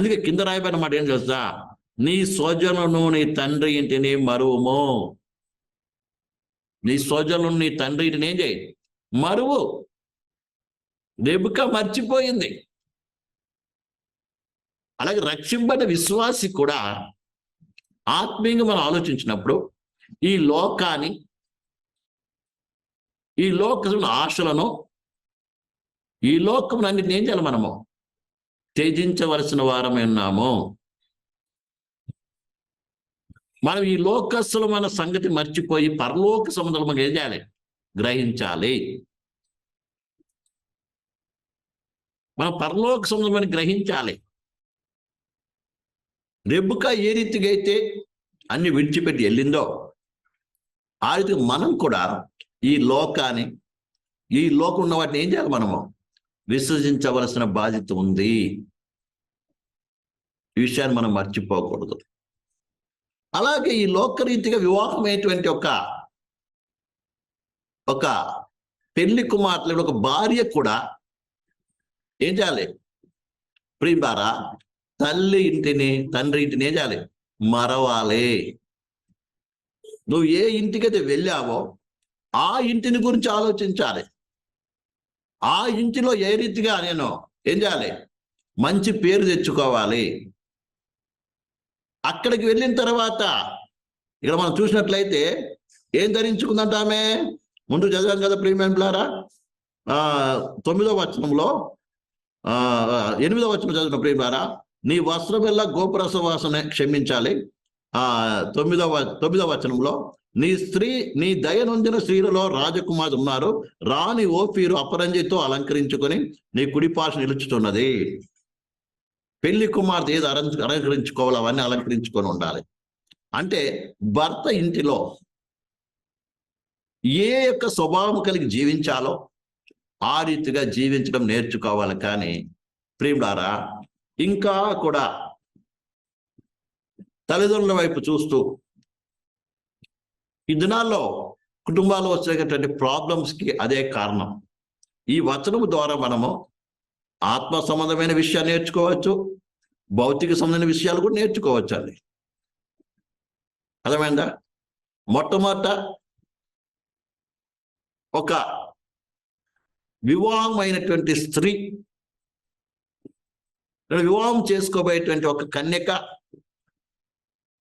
అందుకే కింద రాయబడిన మాట ఏం తెలుసా? నీ స్వజనును నీ తండ్రి ఇంటిని మరువుము. నీ స్వజనులు నీ తండ్రి ఇంటిని ఏం చేయి? మరువు. రెబుక మర్చిపోయింది. అలాగే రక్షింపబడిన విశ్వాసి కూడా ఆత్మీయంగా మనం ఆలోచించినప్పుడు ఈ లోకాన్ని ఈ లోకం ఆశలను ఈ లోకం అన్నిటిని ఏం చేయాలి మనము? త్యజించవలసిన వారమే ఉన్నాము. మనం ఈ లోకస్సులు మన సంగతి మర్చిపోయి పరలోక సముద్రం మనం ఏం చేయాలి? గ్రహించాలి. మనం పరలోక సముద్రమని గ్రహించాలి. రెబ్బుక ఏ రీతిగా అయితే అన్ని విడిచిపెట్టి వెళ్ళిందో ఆ రీతిగా మనం కూడా ఈ లోకాన్ని ఈ లోకం ఉన్న వాటిని ఏం చేయాలి మనము? విసర్జించవలసిన బాధ్యత ఉంది. విషయాన్ని మనం మర్చిపోకూడదు. అలాగే ఈ లోకరీతిగా వివాహమైనటువంటి ఒక ఒక పెళ్ళి కుమార్తె ఒక భార్య కూడా ఏం చేయాలి? ప్రియులారా తల్లి ఇంటిని తండ్రి ఇంటిని ఏం చేయాలి? మరవాలి. నువ్వు ఏ ఇంటికైతే వెళ్ళావో ఆ ఇంటిని గురించి ఆలోచించాలి. ఆ ఇంటిలో ఏ రీతిగా నేను ఏం చేయాలి? మంచి పేరు తెచ్చుకోవాలి. అక్కడికి వెళ్ళిన తర్వాత ఇక్కడ మనం చూసినట్లయితే ఏం ధరించుకుందంట ఆమె? ముందు చదివాం కదా ప్రీమియం ప్లారా తొమ్మిదో వచనంలో ఎనిమిదో వచనం చదివిన ప్రియులారా నీ వస్త్రం వల్ల గోపురస వాసన క్షమించాలి. ఆ తొమ్మిదవ తొమ్మిదవ వచనంలో నీ స్త్రీ నీ దయనొందిన స్త్రీలలో రాజకుమారి ఉన్నారు. రాణి ఓఫీరు అపరంజితో అలంకరించుకొని నీ కుడిపాష నిలుచుతున్నది. పెళ్ళి కుమార్తె ఏది అలంక అలంకరించుకోవాలి అవన్నీ అలంకరించుకొని ఉండాలి. అంటే భర్త ఇంటిలో ఏ యొక్క స్వభావం కలిగి జీవించాలో ఆ రీతిగా జీవించడం నేర్చుకోవాలి కానీ ప్రియుడారా ఇంకా కూడా తల్లిదండ్రుల వైపు చూస్తూ ఈ దినాల్లో కుటుంబాలు వచ్చేటటువంటి ప్రాబ్లమ్స్కి అదే కారణం. ఈ వచనము ద్వారా మనము ఆత్మ సంబంధమైన విషయాలు నేర్చుకోవచ్చు భౌతిక సంబంధమైన విషయాలు కూడా నేర్చుకోవచ్చు అది అర్థమైందా? మొట్టమొదట ఒక వివాహం అయినటువంటి స్త్రీ వివాహం చేసుకోబోయేటువంటి ఒక కన్యక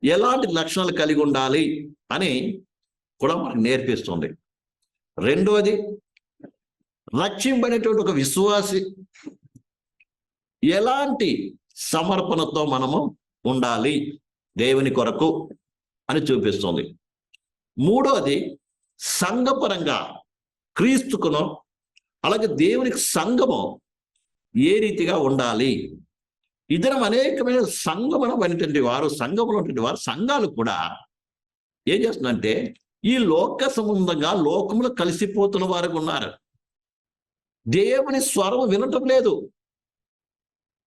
ఎలాంటి లక్షణాలు కలిగి ఉండాలి అని కూడా మనకు నేర్పిస్తుంది. రెండవది రక్షింపనేటువంటి ఒక విశ్వాసి ఎలాంటి సమర్పణతో మనము ఉండాలి? దేవుని కొరకు అని చూపిస్తుంది. మూడవది సంఘపరంగా క్రీస్తుకును అలాగే దేవునికి సంఘము ఏ రీతిగా ఉండాలి? ఇద్దరం అనేకమైన సంఘమున వారు సంఘములు వారు సంఘాలు కూడా ఏం చేస్తుందంటే ఈ లోక సంబంధంగా లోకములు కలిసిపోతున్న వారు ఉన్నారు. దేవుని స్వరం వినటం లేదు.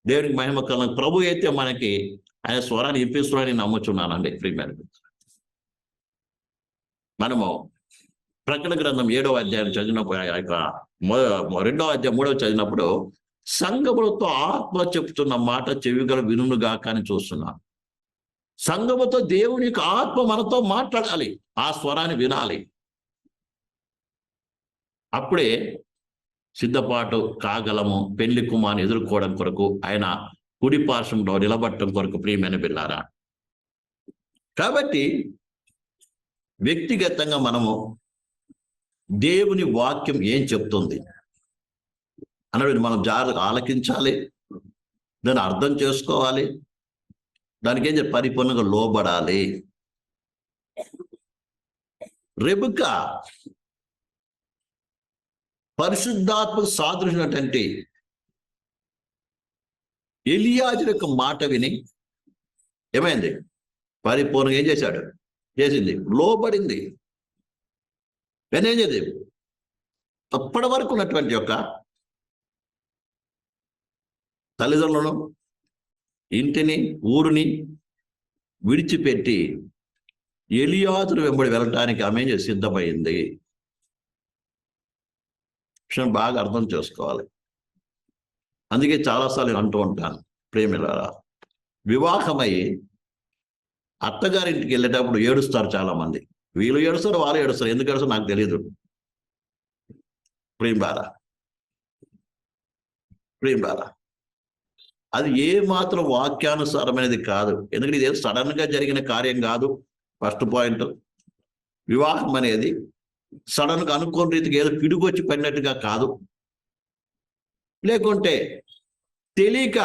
దేవునికి మహిమ కల ప్రభు అయితే మనకి ఆయన స్వరాన్ని ఇప్పిస్తున్నాడని నమ్ముచున్నానండి. ప్రియమైన మనము ప్రకటన గ్రంథం ఏడవ అధ్యాయం చదివినప్పుడు ఆ యొక్క రెండవ అధ్యాయం మూడవ చదివినప్పుడు సంగములతో ఆత్మ చెప్తున్న మాట చెవిగల వినుగా కానీ చూస్తున్నాం సంగముతో దేవుని యొక్క ఆత్మ మనతో మాట్లాడాలి. ఆ స్వరాన్ని వినాలి. అప్పుడే సిద్ధపాటు కాగలము పెళ్ళి కుమార్ని ఎదుర్కోవడం కొరకు ఆయన కుడి పార్శ్వంలో నిలబడటం కొరకు ప్రియమైన పిల్లారా కాబట్టి వ్యక్తిగతంగా మనము దేవుని వాక్యం ఏం చెప్తుంది? అన్నది మనం జాగ్రత్తగా ఆలకించాలి దాన్ని అర్థం చేసుకోవాలి దానికి ఏం పరిపూర్ణంగా లోబడాలి. రెబుక పరిశుద్ధాత్మ సాదృశినటువంటి ఎలియాజు యొక్క మాట విని ఏమైంది? పరిపూర్ణంగా ఏం చేశాడు? చేసింది. లోబడింది. కానీ ఏం అప్పటి వరకు ఉన్నటువంటి యొక్క తల్లిదండ్రులను ఇంటిని ఊరిని విడిచిపెట్టి ఎలియాదులు వెంబడి వెళ్ళటానికి ఆమె సిద్ధమైంది. విషయం బాగా అర్థం చేసుకోవాలి. అందుకే చాలాసార్లు నేను అంటూ ఉంటాను ప్రేమిలారా. వివాహమై అత్తగారింటికి వెళ్ళేటప్పుడు ఏడుస్తారు చాలా మంది వీళ్ళు ఏడుస్తారు వాళ్ళు ఏడుస్తారు. ఎందుకు ఏడుస్తారు నాకు తెలియదు ప్రేమిలారా. ప్రేమిలారా. అది ఏ మాత్రం వాక్యానుసారమైనది కాదు. ఎందుకంటే ఇది సడన్గా జరిగిన కార్యం కాదు. First point. వివాహం అనేది సడన్గా అనుకోని రీతికి ఏదో పిడుగొచ్చి పడినట్టుగా కాదు. లేకుంటే తెలియక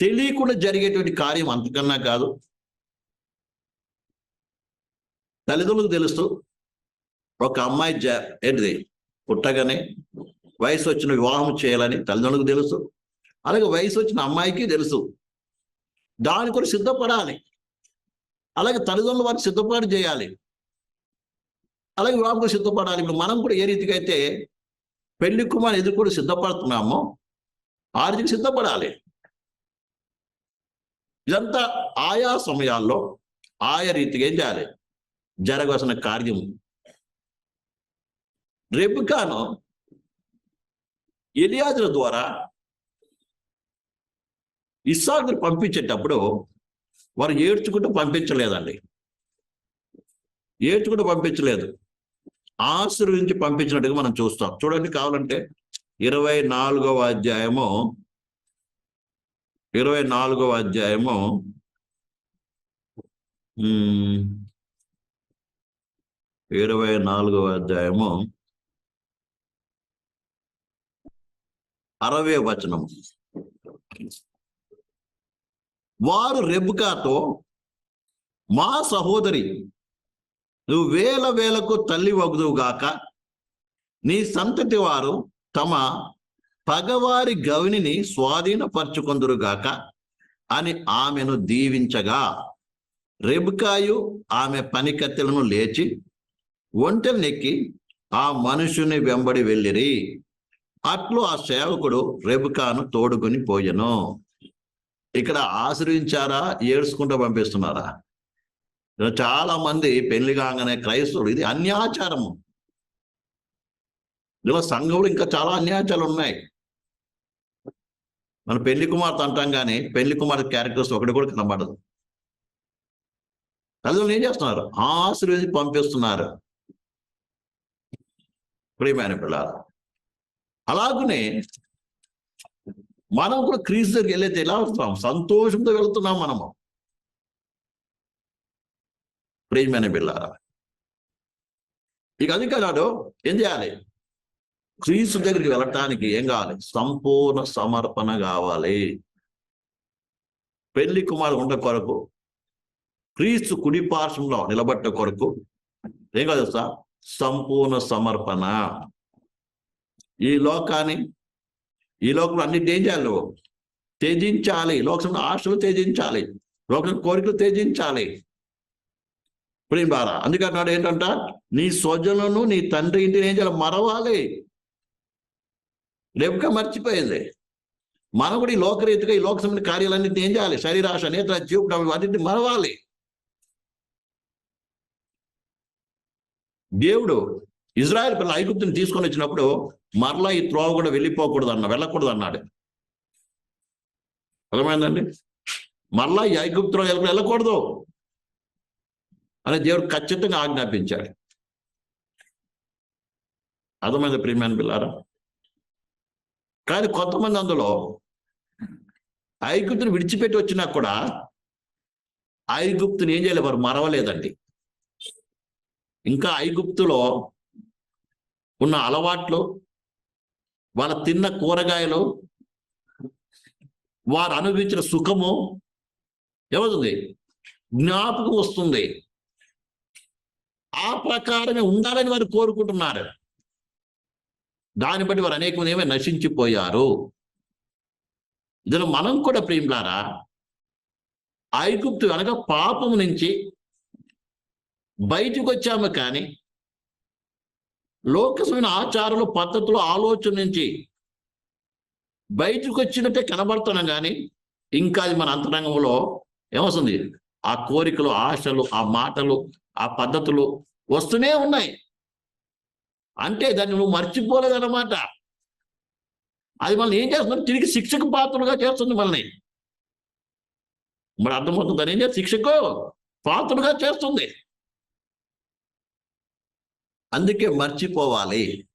తెలియకుండా జరిగేటువంటి కార్యం అంతకన్నా కాదు. తల్లిదండ్రులకు తెలుస్తూ ఒక అమ్మాయి జ ఏంటిది? పుట్టగానే వయసు వచ్చిన వివాహం చేయాలని తల్లిదండ్రులకు తెలుసు అలాగే వయసు వచ్చిన అమ్మాయికి తెలుసు దాని కూడా సిద్ధపడాలి. అలాగే తల్లిదండ్రులు వారికి సిద్ధపాటు చేయాలి. అలాగే వివాహం సిద్ధపడాలి. ఇప్పుడు మనం కూడా ఏ రీతిగా అయితే పెళ్ళి కుమార్ ఎదురు కూడా సిద్ధపడుతున్నామో ఆ రీతికి సిద్ధపడాలి. ఇదంతా ఆయా సమయాల్లో ఆయా రీతిగా ఏం చేయాలి. జరగవలసిన కార్యం కాను ఎలియాజుల ద్వారా ఇస్సాకుని పంపించేటప్పుడు వారు ఏడ్చుకుంటూ పంపించలేదండి. ఏడ్చుకుంటూ పంపించలేదు. ఆశీర్వించి పంపించినట్టుగా మనం చూస్తాం. చూడండి కావాలంటే ఇరవై నాలుగవ అధ్యాయము ఇరవై నాలుగవ అధ్యాయము ఇరవై నాలుగవ అధ్యాయము అరవై వచనం వారు రెబ్కాతో మా సహోదరి నువ్వు వేల వేలకు తల్లి వగుదువుగాక నీ సంతతి వారు తమ పగవారి గవినిని స్వాధీనపరచుకొందురుగాక అని ఆమెను దీవించగా రెబుకాయు ఆమె పనికత్తెలను లేచి ఒంటెనెక్కి ఆ మనుషుని వెంబడి వెళ్ళిరి. అట్లు ఆ సేవకుడు రెబుకాను తోడుకొని పోయెను. ఇక్కడ ఆశ్రయించారా ఏడ్చుకుంటూ పంపిస్తున్నారా? చాలా మంది పెళ్ళి కాగానే క్రైస్తవులు ఇది అన్యాచారము. ఇలా సంఘంలో ఇంకా చాలా అన్యాచారాలు ఉన్నాయి. మన పెళ్ళి కుమార్తె అంటాం కానీ పెళ్ళి కుమార్తె క్యారెక్టర్స్ ఒకటి కూడా కనబడదు. తల్లిదండ్రులు ఏం చేస్తున్నారు? ఆశ్రయించి పంపిస్తున్నారు. ప్రియమైన పిల్లలు అలాగనే మనం కూడా క్రీస్తు దగ్గరికి వెళ్ళైతే ఎలా వస్తాం? సంతోషంతో వెళ్తున్నాం మనము. ప్రేమైన బిళ్ళారా? ఇక అది కాదు ఏం చేయాలి? క్రీస్తు దగ్గరికి వెళ్ళటానికి ఏం కావాలి? సంపూర్ణ సమర్పణ కావాలి. పెళ్ళి కుమారు ఉండ కొరకు క్రీస్తు కుడి పార్శ్వంలో నిలబట్ట కొరకు ఏం కాదు సార్ సంపూర్ణ సమర్పణ. ఈ లోకాన్ని ఈ లోకంలో అన్ని ఏం చేయాలి నువ్వు. త్యజించాలి. లోకంలో ఆశలు త్యజించాలి. లోకం కోరికలు త్యజించాలి. ప్రేమారా అందుకన్నాడు ఏంటంట? నీ స్వజనులను నీ తండ్రి ఇంటిని ఏం చేయాలి? మరవాలి. రేపుగా మర్చిపోయింది. మనం కూడా ఈ లోకరీతిగా ఈ లోక కార్యాలన్నీ కార్యాలన్నింటినీ ఏం చేయాలి? శరీరాశ నేత్ర చూపడం అన్నింటిని మరవాలి. దేవుడు ఇజ్రాయెల్ పిల్ల ఐగుప్తుని తీసుకొని వచ్చినప్పుడు మరలా ఈ త్రోవ కూడా వెళ్ళిపోకూడదు అన్న వెళ్ళకూడదు అన్నాడు. అర్థమైందండి? మరలా ఈ ఐగుప్తులో వెళ్ళకూడదు అని దేవుడు ఖచ్చితంగా ఆజ్ఞాపించాడు. అర్థమైంది ప్రియమైన పిల్లారా? కానీ కొంతమంది అందులో ఐగుప్తుని విడిచిపెట్టి వచ్చినా కూడా ఐగుప్తుని ఏం చేయలేదు వారు మరవలేదండి. ఇంకా ఐగుప్తులో ఉన్న అలవాట్లు వాళ్ళ తిన్న కూరగాయలు వారు అనుభవించిన సుఖము ఏమవుతుంది? జ్ఞాపకం వస్తుంది. ఆ ప్రకారమే ఉండాలని వారు కోరుకుంటున్నారు. దాన్ని బట్టి వారు అనేక మంది ఏమో నశించిపోయారు. ఇందులో మనం కూడా ప్రేమిలారా ఐగుప్తు అనగా పాపం నుంచి బయటకు వచ్చాము కానీ లోకసమైన ఆచారాలు పద్ధతులు ఆలోచన నుంచి బయటకు వచ్చినట్టే కనబడుతున్నాం కానీ ఇంకా అది మన అంతరంగంలో ఏమొస్తుంది? ఆ కోరికలు ఆశలు ఆ మాటలు ఆ పద్ధతులు వస్తూనే ఉన్నాయి. అంటే దాన్ని నువ్వు మర్చిపోలేదన్నమాట. అది మనల్ని ఏం చేస్తుంది? తిరిగి శిక్షకు పాత్రలుగా చేస్తుంది మనల్ని. మరి అర్థమవుతుంది? దాని ఏం చేస్తుంది? శిక్షకు పాత్రలుగా చేస్తుంది. అందుకే మర్చిపోవాలి.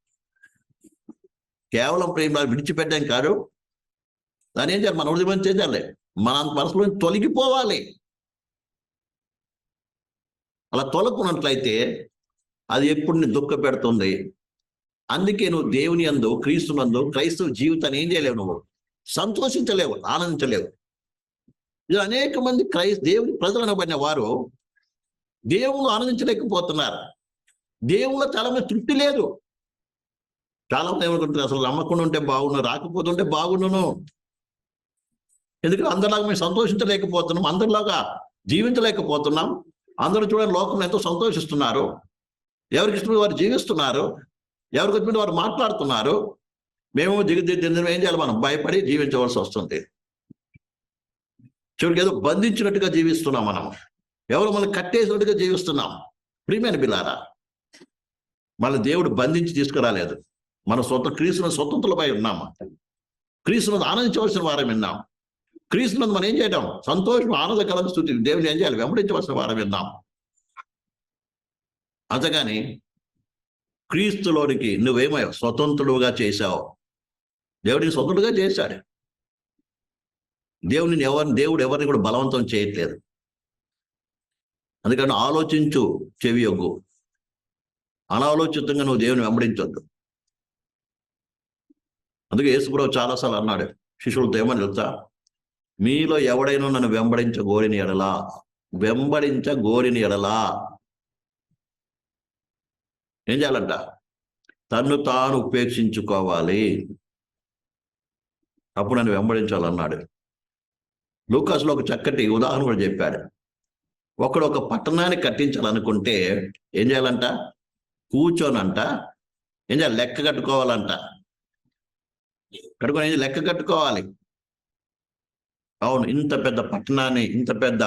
కేవలం ప్రేమ విడిచిపెట్టాం కాదు. దాని ఏం చేయాలి? మన ఉదయం చేయాలి. మన మనసులో తొలగిపోవాలి. అలా తొలకున్నట్లయితే అది ఎప్పుడు నేను దుఃఖ పెడుతుంది. అందుకే నువ్వు దేవుని అందు క్రీస్తునందు క్రైస్తవ జీవితాన్ని ఏం చేయలేవు నువ్వు. సంతోషించలేవు ఆనందించలేవు. ఇది అనేక మంది క్రైస్త దేవుని ప్రజలు అనబడిన వారు దేవుని ఆనందించలేకపోతున్నారు. దేవుళ్ళ తల మీద తృప్తి లేదు. చాలా మంది ఏమనుకుంటారు? అసలు నమ్మకుండా ఉంటే బాగున్నా రాకపోతుంటే బాగుండును. ఎందుకంటే అందరిలాగా మేము సంతోషించలేకపోతున్నాం అందరిలాగా జీవించలేకపోతున్నాం. అందరూ చూడండి లోకంలో ఎంతో సంతోషిస్తున్నారు. ఎవరికి ఇష్టమైన వారు జీవిస్తున్నారు. ఎవరికి వచ్చిన వారు మాట్లాడుతున్నారు. మేము దిగు ఏం చేయాలి? మనం భయపడి జీవించవలసి వస్తుంది. చివరికి ఏదో బంధించినట్టుగా జీవిస్తున్నాం మనం. ఎవరు మనం కట్టేసినట్టుగా జీవిస్తున్నాం. ప్రియమైన బిల్లారా మన దేవుడు బంధించి తీసుకురాలేదు. మన సొంత క్రీస్తున్న స్వతంత్రులపై ఉన్నాము. క్రీస్తునందు ఆనందించవలసిన వారం విన్నాం. క్రీస్తునందు మనం ఏం చేయడం సంతోషం ఆనందకరం స్థుతి దేవుని ఏం చేయాలి? వెంబడించవలసిన వారం విన్నాం. అంతగాని క్రీస్తులోనికి నువ్వేమో స్వతంత్రుడుగా చేశావు? దేవుడిని స్వతంత్రుడుగా చేశాడు. దేవుని ఎవరిని దేవుడు ఎవరిని కూడా బలవంతం చేయట్లేదు. అందుకని ఆలోచించు చెవి యొగ్గు అనాలోచితంగా నువ్వు దేవుని వెంబడించొద్దు. అందుకే యేసుప్రభు చాలాసార్లు అన్నాడు శిష్యులతో ఏమని తెలుసా? మీలో ఎవడైనా నన్ను వెంబడించ గోరిని ఎడలా వెంబడించ గోరిని ఎడలా. ఏం చేయాలంట? తన్ను తాను ఉపేక్షించుకోవాలి. అప్పుడు నన్ను వెంబడించాలన్నాడు. లూకాస్లో ఒక చక్కటి ఉదాహరణ కూడా చెప్పాడు. ఒకడు ఒక పట్టణాన్ని కట్టించాలనుకుంటే ఏం చేయాలంట? కూర్చోనంట ఏం చేయాలి లెక్క కట్టుకోవాలంట. కట్టుకొని లెక్క కట్టుకోవాలి. అవును ఇంత పెద్ద పట్టణాన్ని ఇంత పెద్ద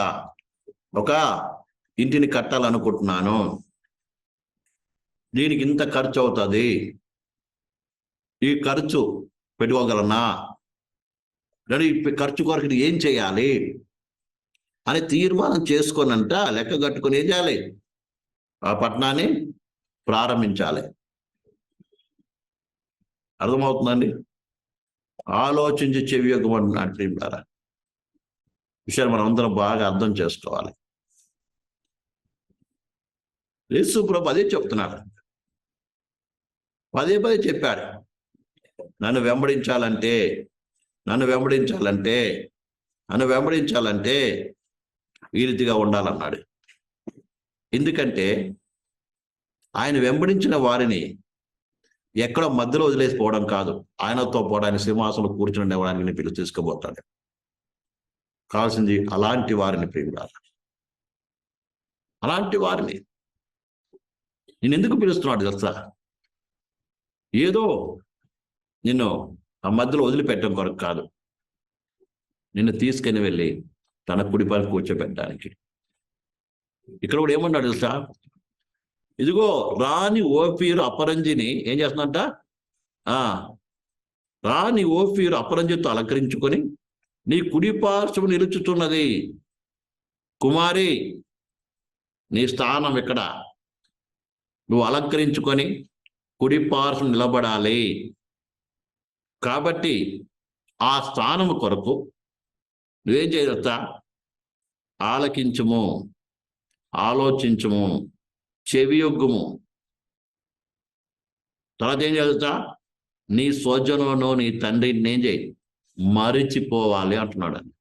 ఒక ఇంటిని కట్టాలనుకుంటున్నాను. దీనికి ఇంత ఖర్చు అవుతుంది. ఈ ఖర్చు పెట్టుకోగలనా? లేదా ఈ ఖర్చు కొరకు ఏం చేయాలి? అని తీర్మానం చేసుకోనంట లెక్క కట్టుకొని ఏం చేయాలి? ఆ పట్టణాన్ని ప్రారంభించాలి. అర్థమవుతుందండి? ఆలోచించి చెవి యొక్కమంటున్నాడు విషయాన్ని మనం అందరం బాగా అర్థం చేసుకోవాలి. యేసు ప్రభు అదే చెప్తున్నాడు. పదే పదే చెప్పాడు. నన్ను వెంబడించాలంటే నన్ను వెంబడించాలంటే నన్ను వెంబడించాలంటే ఈ రీతిగా ఉండాలన్నాడు. ఎందుకంటే ఆయన వెంబడించిన వారిని ఎక్కడో మధ్యలో వదిలేసిపోవడం కాదు. ఆయనతో పోవడానికి సింహాసనంలో కూర్చుని ఇవ్వడానికి పిలుపు తీసుకుపోతాడు. కావాల్సింది అలాంటి వారిని ప్రియురాలు అలాంటి వారిని. నేను ఎందుకు పిలుస్తున్నాడు తెలుసా? ఏదో నిన్ను ఆ మధ్యలో వదిలిపెట్టడం కొరకు కాదు. నిన్ను తీసుకుని వెళ్ళి తన కుడిపైన కూర్చోబెట్టడానికి. ఇక్కడ కూడా ఏమన్నాడు తెలుసా? ఇదిగో రాని ఓపీరు అపరంజిని ఏం చేస్తుందంట? ఆ రాని ఓపీరు అపరంజితో అలంకరించుకొని నీ కుడిపార్శ్వం నిలుచుతున్నది. కుమారి నీ స్థానం ఇక్కడ. నువ్వు అలంకరించుకొని కుడి పార్శ్వం నిలబడాలి. కాబట్టి ఆ స్థానం కొరకు నువ్వేం చేయవచ్చా ఆలకించము ఆలోచించము. చెవియొగ్గుము తర్వాత ఏం చదువుతా? నీ స్వజనులను నీ తండ్రిని ఏం చేయి? మరిచిపోవాలి అంటున్నాడు అని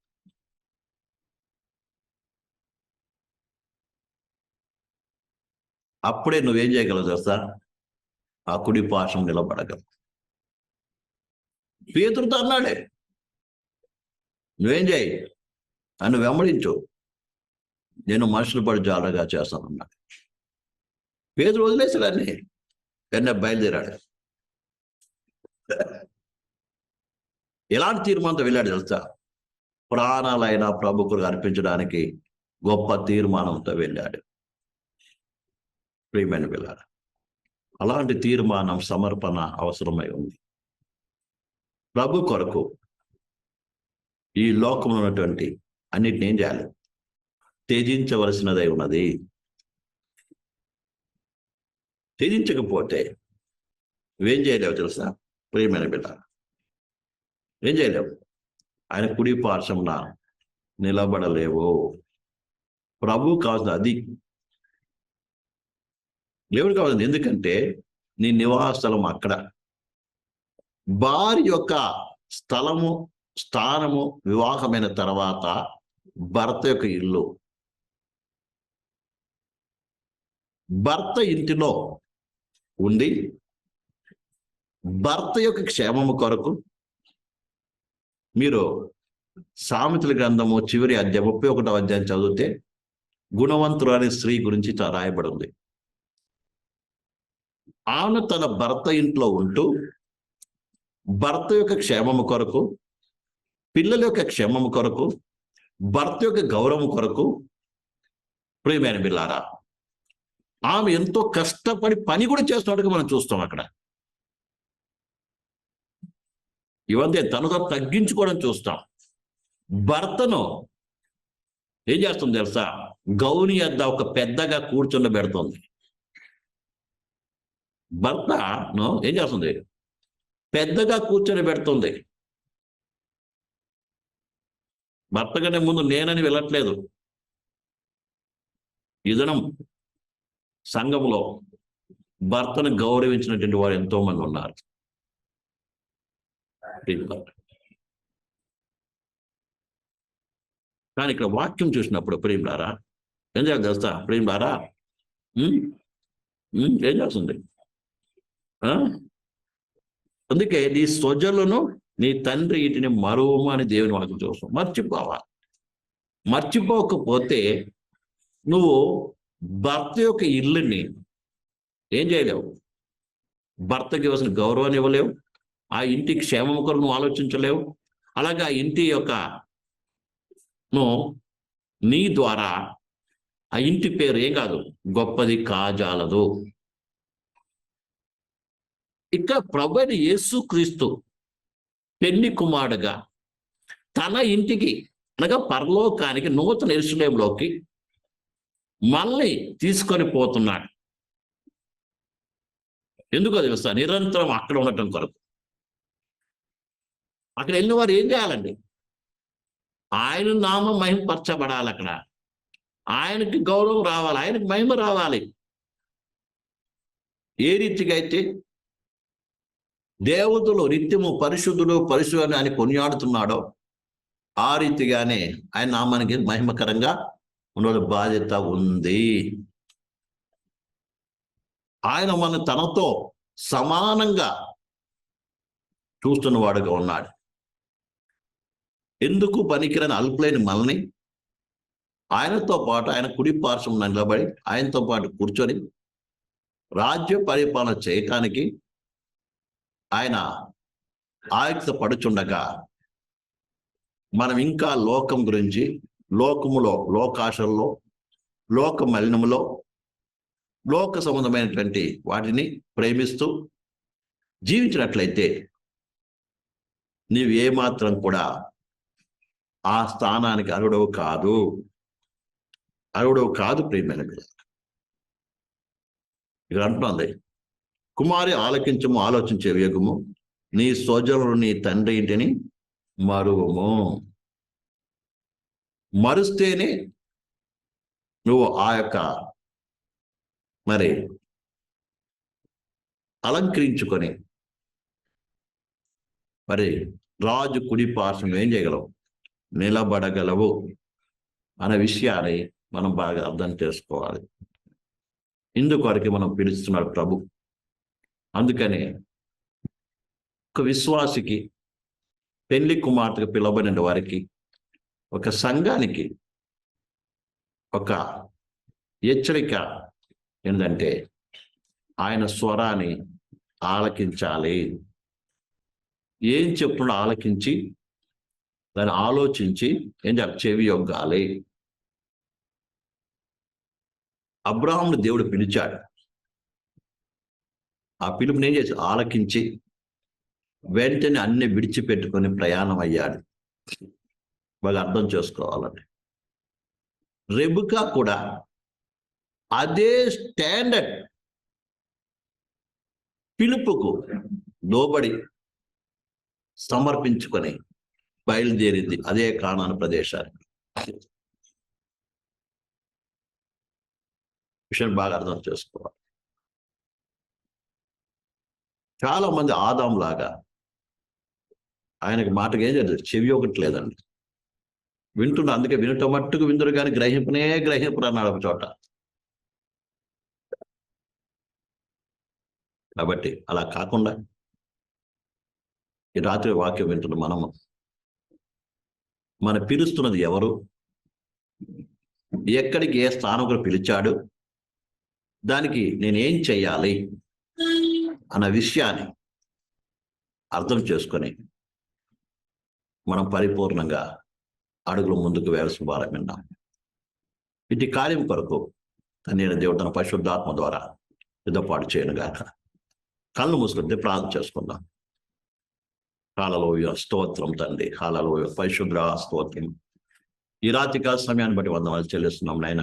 అప్పుడే నువ్వేం చేయగలవు తెలుసా? ఆ కుడి పాశం నిలబడగలవు. పేతుడితో అన్నాడే నువ్వేం చేయి? నన్ను వెంబడించు. నేను మనుషులు పడి జాలగా చేస్తానన్నాడు. పేదరు వదిలేసాడని వెన్న బయలుదేరాడు. ఎలాంటి తీర్మానంతో వెళ్ళాడు తెలుసా? ప్రాణాలైన ప్రభుకులు అర్పించడానికి గొప్ప తీర్మానంతో వెళ్ళాడు. ప్రియమైన వెళ్ళాడు అలాంటి తీర్మానం సమర్పణ అవసరమై ఉంది. ప్రభు కొరకు ఈ లోకంలో ఉన్నటువంటి అన్నిటిని ఏం చేయాలి? త్యజించవలసినదై ఉన్నది. త్యజించకపోతే ఏం చేయలేవు తెలుసా? ప్రియమైన బిడ్డ. ఏం చేయలేవు? ఆయన కుడి పార్శ్వంన నిలబడలేవు. ప్రభు కావాల్సింది అది. దేవుడు కావాల్సింది ఎందుకంటే నీ నివాస స్థలం అక్కడ. భార్య యొక్క స్థలము స్థానము వివాహమైన తర్వాత భర్త యొక్క ఇల్లు. భర్త ఇంటిలో ఉండి భర్త యొక్క క్షేమము కొరకు మీరు సామెతల గ్రంథము చివరి అధ్యాయం ముప్పై ఒకటో అధ్యాయం చదివితే గుణవంతుడు అనే స్త్రీ గురించి రాయబడింది. రాయబడి ఉంది ఆమె తన భర్త ఇంట్లో ఉంటూ భర్త యొక్క క్షేమము కొరకు పిల్లల యొక్క క్షేమము కొరకు భర్త యొక్క గౌరవం కొరకు ప్రియమైన బిల్లారా ఆమె ఎంతో కష్టపడి పని కూడా చేస్తున్నట్టుగా మనం చూస్తాం అక్కడ. ఇవంతే తనతో తగ్గించుకోవడం చూస్తాం. భర్తను ఏం చేస్తుంది తెలుసా? గౌని అద్ద ఒక పెద్దగా కూర్చుండ పెడుతుంది. భర్తను ఏం చేస్తుంది? పెద్దగా కూర్చొని పెడుతుంది. భర్త కంటే ముందు నేనని వెళ్ళట్లేదు. ఇదనం సంఘంలో భర్తను గౌరవించినటువంటి వారు ఎంతో మంది ఉన్నారు. కానీ ఇక్కడ వాక్యం చూసినప్పుడు ప్రేమిలారా ఏం చేయాలి తెలుస్తా ప్రేమిలారా? ఉమ్? ఏం చేస్తుంది? ఆ? అందుకే నీ స్వజలను నీ తండ్రి వీటిని మరువము అని దేవుని వాక్యం చూస్తాం మర్చిపోవాలి మర్చిపోకపోతే నువ్వు భర్త యొక్క ఇల్లుని ఏం చేయలేవు. భర్తకి ఇవ్వాల్సిన గౌరవాన్ని ఇవ్వలేవు. ఆ ఇంటి క్షేమం కొరకు నువ్వు ఆలోచించలేవు. అలాగే ఆ ఇంటి యొక్క నీ ద్వారా ఆ ఇంటి పేరు ఏం కాదు గొప్పది కాజాలదు. ఇక్కడ ప్రభుని యేసుక్రీస్తు పెళ్ళి కుమారుడుగా తన ఇంటికి అనగా పరలోకానికి నూతన ఎరుసలేంలోకి మళ్ళీ తీసుకొని పోతున్నాడు. ఎందుకో తెలుస్తా నిరంతరం అక్కడ ఉండటం కొరకు. అక్కడ వెళ్ళిన వారు ఏం చేయాలండి? ఆయన నామం మహిమపరచబడాలి అక్కడ. ఆయనకి గౌరవం రావాలి. ఆయనకి మహిమ రావాలి. ఏ రీతిగా అయితే? దేవతలు నిత్యము పరిశుద్ధుడు పరిశుద్ధుడు అని కొనియాడుతున్నాడో ఆ రీతిగానే ఆయన నామానికి మహిమకరంగా ఉన్న బాధ్యత ఉంది. ఆయన మన తనతో సమానంగా చూస్తున్నవాడుగా ఉన్నాడు. ఎందుకు పనికిరని అల్పులైన మనల్ని? ఆయనతో పాటు ఆయన కుడి పార్శ్వం నిలబడి ఆయనతో పాటు కూర్చొని రాజ్య పరిపాలన చేయటానికి ఆయన ఆయుక్త పడుచుండగా మనం ఇంకా లోకం గురించి లోకములో లోకాశల్లో లోక మలినములో లోక సంబంధమైనటువంటి వాటిని ప్రేమిస్తూ జీవించినట్లయితే నీవు ఏమాత్రం కూడా ఆ స్థానానికి అరుడవు కాదు. అరుడవు కాదు ప్రేమైన మీద ఇక్కడ అంటున్నది కుమారి ఆలకించము ఆలోచించే వేగము నీ సోదరుడు నీ తండ్రి ఇంటిని మరువము. మరుస్తేనే నువ్వు ఆ యొక్క మరి అలంకరించుకొని మరి రాజు కుడి పార్శ్వం ఏం చేయగలవు? నిలబడగలవు అనే విషయాన్ని మనం బాగా అర్థం చేసుకోవాలి. ఇందుకొరకు మనం పిలుస్తున్నాడు ప్రభు. అందుకనే ఒక విశ్వాసికి పెళ్ళి కుమార్తెకు పిలవబడిన వారికి ఒక సంఘానికి ఒక హెచ్చరిక ఏంటంటే ఆయన స్వరాన్ని ఆలకించాలి. ఏం చెప్తున్నా ఆలకించి దాన్ని ఆలోచించి ఏం చెప్ప చెవి యొగ్గాలి అబ్రాహ్ముడు దేవుడు పిలిచాడు. ఆ పిలుపుని ఏం చేసి? ఆలకించి వెంటనే అన్ని విడిచిపెట్టుకొని ప్రయాణం అయ్యాడు బాగా అర్థం చేసుకోవాలండి రెబుకా కూడా అదే స్టాండర్డ్ పిలుపుకు లోబడి సమర్పించుకొని బయలుదేరింది అదే కానాను ప్రదేశానికి. విషయం బాగా అర్థం చేసుకోవాలి. చాలా మంది ఆదాం లాగా ఆయనకి మాటగా ఏం జరిగింది చెవి ఒకటి లేదండి. వింటున్నా అందుకే వినటం మట్టుకు విందురు కానీ గ్రహింపనే గ్రహింపురు అన్నాడు ఒక చోట. కాబట్టి అలా కాకుండా ఈ రాత్రి వాక్యం వింటున్న మనము మన పిలుస్తున్నది ఎవరు? ఎక్కడికి ఏ స్థానంలో పిలిచాడు? దానికి నేనేం చెయ్యాలి? అన్న విషయాన్ని అర్థం చేసుకొని మనం పరిపూర్ణంగా అడుగులు ముందుకు వేయాల్సిన వారం విన్నాం ఇటు కార్యం కొరకు నేను దేవుడు తన పరిశుద్ధాత్మ ద్వారా యుద్ధపాటు చేయను గాక. కళ్ళు మూసుకుంటే ప్రార్థన చేసుకుందాం. కాలలోయ స్తోత్రం తండ్రి. కాలలోయ పరిశుద్ర స్తోత్రం. ఈ రాత్రికాల సమయాన్ని బట్టి వందనాలు చెల్లిస్తున్నాం నాయన.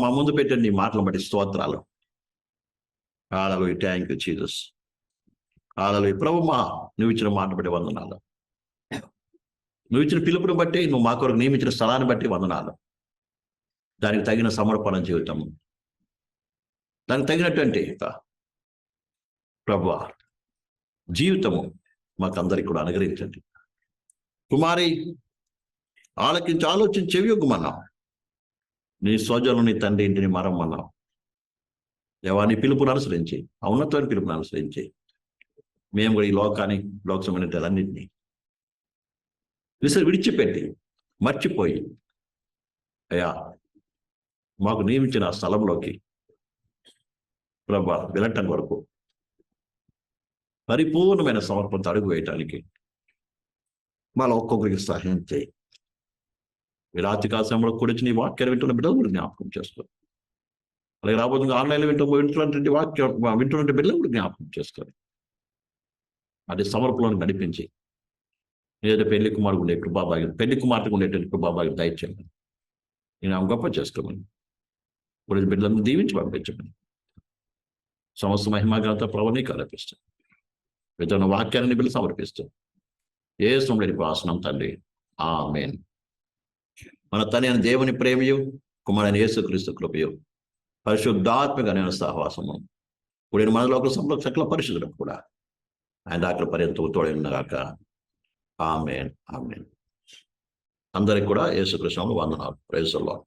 మా ముందు పెట్టిన నీ మాటలు బట్టి స్తోత్రాలు. కాలలోయ థ్యాంక్ యూ చీజస్ కాలలోయ ప్రభు మా నువ్వు ఇచ్చిన మాట బట్టి వందనాలు. నువ్వు ఇచ్చిన పిలుపుని బట్టి నువ్వు మా కొరకు నియమించిన స్థలాన్ని బట్టి వందనాలు. దానికి తగిన సమర్పణ జీవితం దానికి తగినటువంటి ప్రభు జీవితము మాకందరికి కూడా అనుగ్రహించండి. కుమారి ఆలకించి ఆలోచించి చెవియొగ్గమన్నాం నీ సోజను నీ తండ్రి ఇంటిని మరమ్మన్నాం దేవా నీ పిలుపును అనుసరించి ఔన్నతమైన పిలుపును అనుసరించి మేము కూడా ఈ లోకాన్ని లోక విసరి విడిచిపెట్టి మర్చిపోయి అయ్యా మాకు నియమించిన ఆ స్థలంలోకి ప్రభా వెళ్ళటం వరకు పరిపూర్ణమైన సమర్పణతో అడుగు వేయటానికి మళ్ళీ ఒక్కొక్కరికి సహాయం చేయి. ఈ రాత్రి కాలంలో కూడా నీ వాక్యాలు వింటున్న బిడ్డలు కూడా జ్ఞాపకం చేసుకో. అలాగే రాబోతుంది ఆన్లైన్లో వింటూ వింటున్నటువంటి వాక్యం వింటున్నటువంటి బిడ్డలు కూడా జ్ఞాపకం చేసుకోవాలి అది సమర్పణను నడిపించి లేదా పెళ్ళి కుమారుడు ఉండే కృపాభాగ్యం పెళ్ళి కుమార్తెకు ఉండేటువంటి కృపాభాగ్యం దయచేయండి. నేను ఆమె గొప్ప చేసుకోమని. ఇప్పుడు బిడ్డలను దీవించి పంపించమని. సమస్త మహిమాగ్రత ప్రవణి కల్పిస్తాం విధాన వాక్యాన్ని బిడ్డలు సమర్పిస్తాను ఏ సమలేని ప్రాసనం తండ్రి. ఆ మేన్ మన తన దేవుని ప్రేమయు కుమారుని యేసుక్రీస్తు కృపయు పరిశుద్ధాత్మక నేను సహవాసము. ఇప్పుడు మన లోకల సంరక్షకుల పరిశుద్ధులకు కూడా. ఆయన దాకా పర్యంతం తోడైనగాక ఆమెన్ ఆమెన్. అందరికి కూడా యేసుకృష్ణంలో వందనాలు. ప్రైజ్ అల్లా